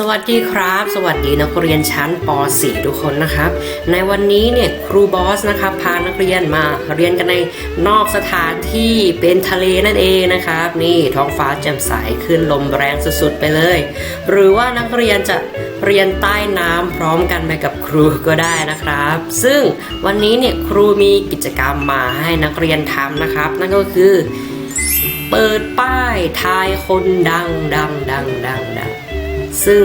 สวัสดีครับ สวัสดีนักเรียนชั้นป .4 ทุกคนนะครับ ในวันนี้เนี่ยครูบอสนะครับพานักเรียนมาเรียนกันในนอกสถานที่เป็นทะเลนั่นเองนะครับ นี่ท้องฟ้าแจ่มใสขึ้นลมแรงสุดๆไปเลย หรือว่านักเรียนจะเรียนใต้น้ำพร้อมกันไปกับครูก็ได้นะครับ ซึ่งวันนี้เนี่ยครูมีกิจกรรมมาให้นักเรียนทำนะครับ นั่นก็คือ เปิดป้ายทายคนดังดังดังดังดัง ซึ่ง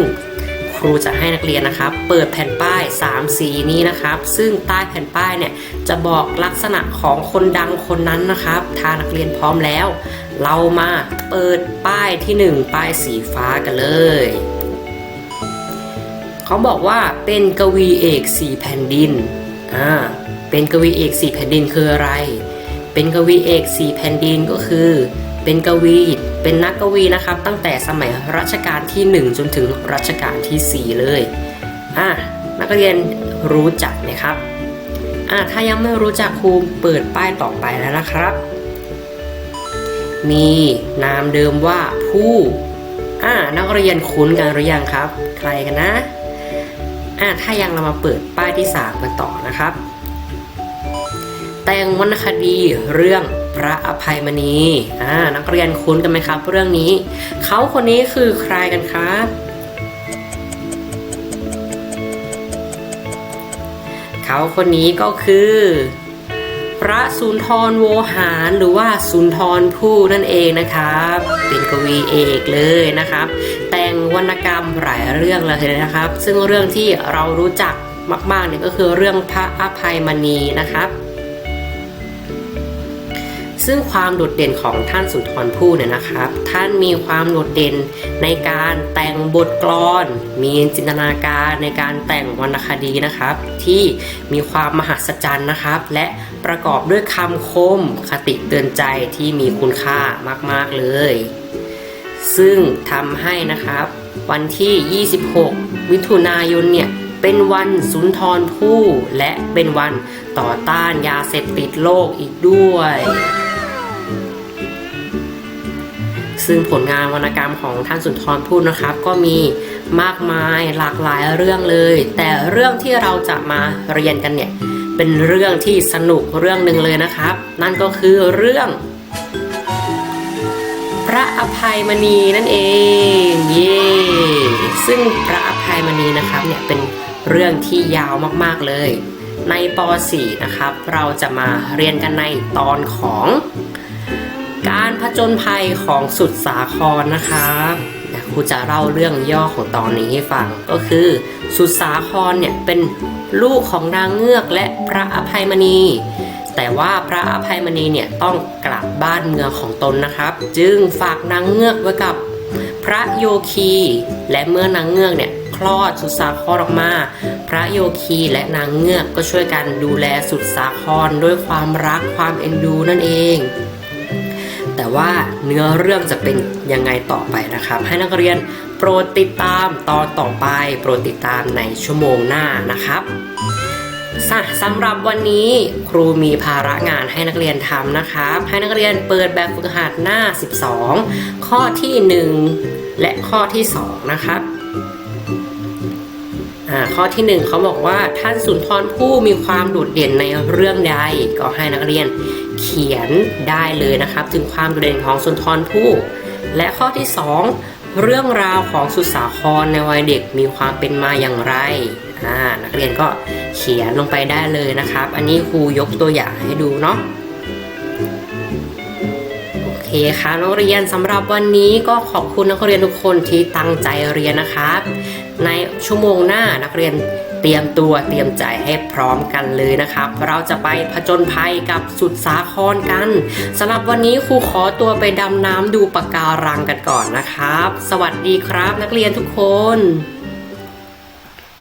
ครูจะให้นักเรียนนะครับ เปิดแผ่นป้าย 3 สีนี้นะครับ ซึ่งใต้แผ่นป้ายเนี่ยจะบอกลักษณะของคนดังคนนั้นนะครับ ถ้านักเรียนพร้อมแล้ว เรามาเปิดป้ายที่ 1 ป้ายสีฟ้ากันเลยเขาบอกว่าเป็นกวีเอกสีแผ่นดินอ่าเป็นกวีเอกสีแผ่นดินคืออะไร เป็นกวีเอกสีแผ่นดินก็คือ เป็นกวี เป็นนักกวีนะครับ ตั้งแต่สมัยรัชกาลที่ 1 จนถึงรัชกาลที่ 4 เลยอะนักเรียนรู้จักไหมครับอะถ้ายังไม่รู้จักครูเปิดป้ายต่อไปแล้วนะครับ มีนามเดิมว่าผู้อะนักเรียนคุ้นกันหรือยังครับ ใครกันนะอะถ้ายังเรามาเปิดป้ายที่สามกันต่อนะครับ แต่งวรรณคดีเรื่องพระอภัยมณีอ่านักเรียนคุ้นกันไหมครับ เรื่องนี้ เขาคนนี้คือใครกันครับเขาคนนี้ก็คือ พระสุนทรโวหารหรือว่าสุนทรภู่นั่นเองนะครับ เป็นกวีเอกเลยนะครับ แต่งวรรณกรรมหลายเรื่องเลยนะครับ ซึ่งเรื่องที่เรารู้จักมากๆเนี่ยก็คือเรื่องพระอภัยมณีนะครับ ซึ่งความโดดเด่นของท่านสุนทรภู่เนี่ยนะครับ ท่านมีความโดดเด่นในการแต่งบทกลอน มีจินตนาการในการแต่งวรรณคดีนะครับ ที่มีความมหัศจรรย์นะครับ และประกอบด้วยคำคมคติเตือนใจที่มีคุณค่ามาก ๆ เลย ซึ่งทำให้นะครับ วันที่ 26 มิถุนายนเนี่ยเป็นวันสุนทรภู่และเป็นวันต่อต้านยาเสพติดโลกอีกด้วย ซึ่งผลงานวรรณกรรมของท่านสุนทรภู่นะครับ ก็มีมากมายหลากหลายเรื่องเลย แต่เรื่องที่เราจะมาเรียนกันเนี่ยเป็นเรื่องที่สนุกเรื่องหนึ่งเลยนะครับ นั่นก็คือเรื่อง พระอภัยมณีนั่นเองเย้ซึ่งพระอภัยมณีนะครับเนี่ยเป็นเรื่องที่ยาวมากๆเลย ในป .4 นะครับ เราจะมาเรียนกันในตอนของ การผจญภัยของสุดสาครนะครับครูจะเล่าเรื่องย่อของตอนนี้ให้ฟังก็คือ สุดสาครเนี่ยเป็นลูกของนางเงือกและพระอภัยมณี แต่ว่าพระอภัยมณีเนี่ยต้องกลับบ้านเมืองของตนนะครับ จึงฝากนางเงือกไว้กับพระโยคี และเมื่อนางเงือกเนี่ยคลอดสุดสาครออกมา พระโยคีและนางเงือกก็ช่วยกันดูแลสุดสาครด้วยความรักความเอ็นดูนั่นเอง ว่าเนื้อเรื่องจะเป็นยังไงต่อไปนะครับ ให้นักเรียนโปรดติดตามตอนต่อไป โปรดติดตามในชั่วโมงหน้านะครับสำหรับวันนี้ครูมีภาระงานให้นักเรียนทำนะครับ ให้นักเรียนเปิดแบบฝึกหัดหน้า 12 ข้อที่ 1 และข้อที่ 2 นะครับ ข้อที่หนึ่งเขาบอกว่าท่านสุนทรภู่มีความโดดเด่นในเรื่องใดก็ให้นักเรียนเขียนได้เลยนะครับ ถึงความโดดเด่นของสุนทรภู่และข้อที่สองเรื่องราวของสุสาครในวัยเด็กมีความเป็นมาอย่างไรนักเรียนก็เขียนลงไปได้เลยนะครับ อันนี้ครูยกตัวอย่างให้ดูเนาะ เคค่ะนักเรียนสำหรับวันนี้ก็ขอบคุณนักเรียนทุกคนที่ตั้งใจเรียนนะครับ ในชั่วโมงหน้านักเรียนเตรียมตัวเตรียมใจให้พร้อมกันเลยนะครับ เราจะไปผจญภัยกับสุดสาครกันสำหรับวันนี้ครูขอตัวไปดำน้ำดูปะการังกันก่อนนะครับ สวัสดีครับนักเรียนทุกคน